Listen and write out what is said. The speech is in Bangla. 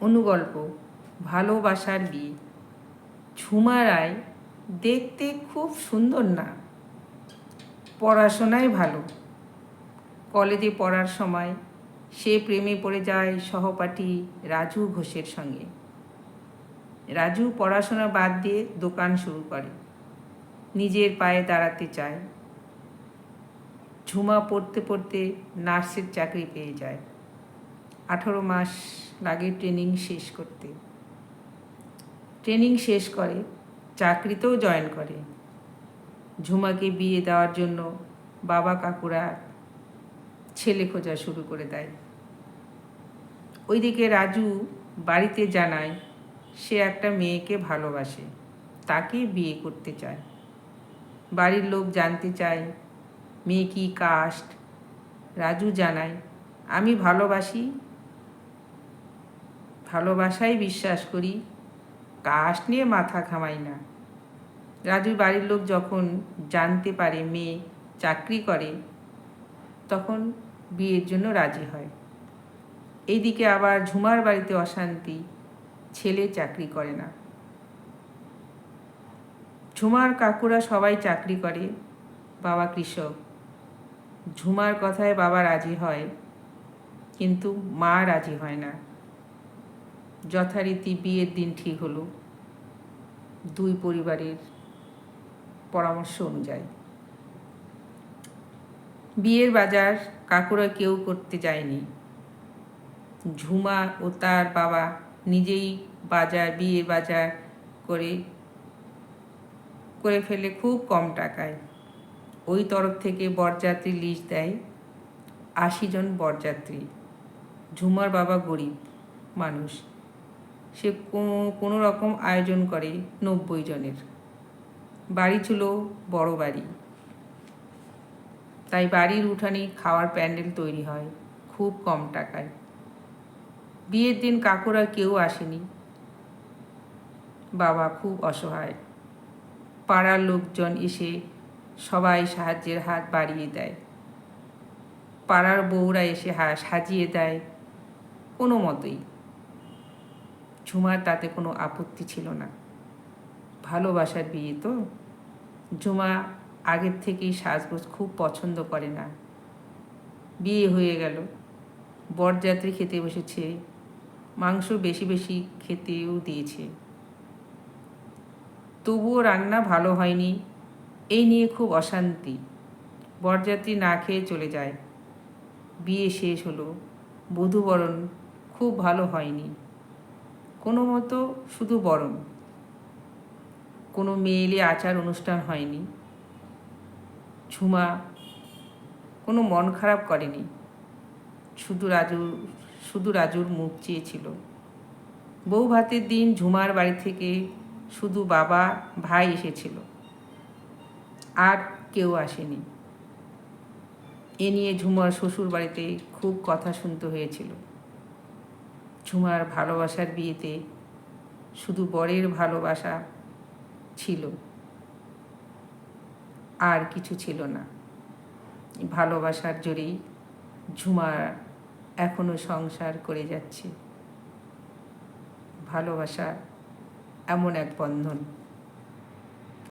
অনুগল্প, ভালোবাসার বিয়ে ঝুমা রায়, দেখতে খুব সুন্দর না? পড়াশোনায় ভালো। কলেজে পড়ার সময় সে প্রেমে পড়ে যায় সহপাঠী রাজু ঘোষের সঙ্গে। রাজু পড়াশোনা বাদ দিয়ে দোকান শুরু করে। নিজের পায়ে দাঁড়াতে চায়। ঝুমা পড়তে পড়তে নার্সের চাকরি পেয়ে যায়। আঠারো মাস লাগে ট্রেনিং শেষ করতে। ট্রেনিং শেষ করে, চাকরিতেও জয়েন করে। ঝুমাকে বিয়ে দেওয়ার জন্য বাবা কাকুরা ছেলে খোঁজা শুরু করে দেয়। ওইদিকে রাজু বাড়িতে জানায়, সে একটা মেয়েকে ভালোবাসে, তাকে বিয়ে করতে চায়। বাড়ির লোক জানতে চায়, মেয়ে কি কাস্ট? রাজু জানায়, আমি ভালোবাসি ভালোবাসায় বিশ্বাস করি। কাস্ট নিয়ে মাথা ঘামাই না। রাজুর বাড়ির লোক যখন জানতে পারে মেয়ে চাকরি করে, তখন বিয়ের জন্য রাজি হয়। এইদিকে আবার ঝুমার বাড়িতে অশান্তি, ছেলে চাকরি করে না। ঝুমার কাকুরা সবাই চাকরি করে, বাবা কৃষক। ঝুমার কথায় বাবা রাজি হয়, কিন্তু মা রাজি হয় না। যথারীতি বিয়ের দিন ঠিক হলো। দুই পরিবারের পরামর্শ অনুযায়ী। বিয়ের বাজার কাকুরা কেউ করতে যায়নি। ঝুমা ও তার বাবা নিজেই বাজার বিয়ে বাজার করে করে ফেলে খুব কম টাকায়। ওই তরফ থেকে বরযাত্রী লিস্ট দেয়। আশি জন বরযাত্রী। ঝুমার বাবা গরিব মানুষ। সে কোনো রকম আয়োজন করে নব্বই জনের। বাড়ি ছিল বড় বাড়ি। তাই বাড়ির উঠানে খাওয়ার প্যান্ডেল তৈরি হয় খুব কম টাকায়। বিয়ের দিন কাকুরা কেউ আসেনি। বাবা খুব অসহায়। পাড়ার লোকজন এসে সবাই সাহায্যের হাত বাড়িয়ে দেয়। পাড়ার বউরা এসে সাজিয়ে দেয়। কোনো মতোই। ঝুমার তাতে কোনো আপত্তি ছিল না। ভালোবাসার বিয়ে তো। ঝুমা আগের থেকেই সাজগোজ খুব পছন্দ করে না। বিয়ে হয়ে গেল। বরযাত্রী খেতে বসেছে। মাংস বেশি বেশি খেতেও দিয়েছে। তবুও রান্না ভালো হয়নি। এই নিয়ে খুব অশান্তি। বরযাত্রী না খেয়ে চলে যায়। বিয়ে শেষ হলো। বধূবরণ খুব ভালো হয়নি। কোনো মতো শুধু বরণ। কোনো মেয়েলে আচার অনুষ্ঠান হয়নি। ঝুমা কোনো মন খারাপ করেনি। শুধু রাজু, শুধু রাজুর মুখ চেয়েছিল। বউ ভাতের দিন ঝুমার বাড়ি থেকে শুধু বাবা, ভাই এসেছিল। আর কেউ আসেনি। এ নিয়ে ঝুমার শ্বশুর বাড়িতে খুব কথা শুনতে হয়েছিল। ঝুমার ভালোবাসার বিয়েতে শুধু বরের ভালোবাসা ছিল। আর কিছু ছিল না। ভালোবাসার জোরেই ঝুমার এখনও সংসার করে যাচ্ছে। ভালোবাসা এমন এক বন্ধন।